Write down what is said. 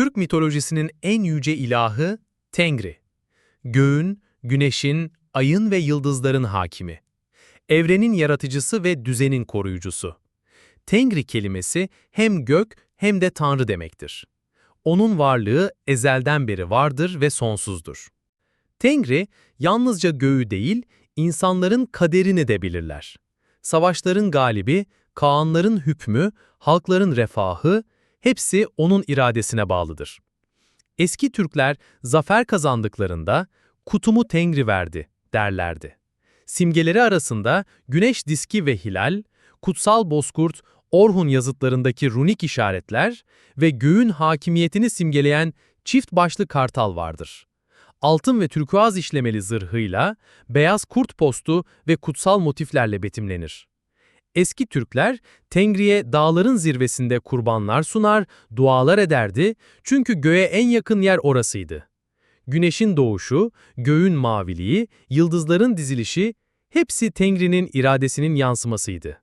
Türk mitolojisinin en yüce ilahı Tengri. Göğün, güneşin, ayın ve yıldızların hakimi. Evrenin yaratıcısı ve düzenin koruyucusu. Tengri kelimesi hem gök hem de tanrı demektir. Onun varlığı ezelden beri vardır ve sonsuzdur. Tengri, yalnızca göğü değil, insanların kaderini de belirler. Savaşların galibi, Kaanların hükmü, halkların refahı, hepsi onun iradesine bağlıdır. Eski Türkler zafer kazandıklarında kutumu Tengri verdi derlerdi. Simgeleri arasında güneş diski ve hilal, kutsal bozkurt, Orhun yazıtlarındaki runik işaretler ve göğün hakimiyetini simgeleyen çift başlı kartal vardır. Altın ve türkuaz işlemeli zırhıyla, beyaz kurt postu ve kutsal motiflerle betimlenir. Eski Türkler, Tengri'ye dağların zirvesinde kurbanlar sunar, dualar ederdi çünkü göğe en yakın yer orasıydı. Güneşin doğuşu, göğün maviliği, yıldızların dizilişi, hepsi Tengri'nin iradesinin yansımasıydı.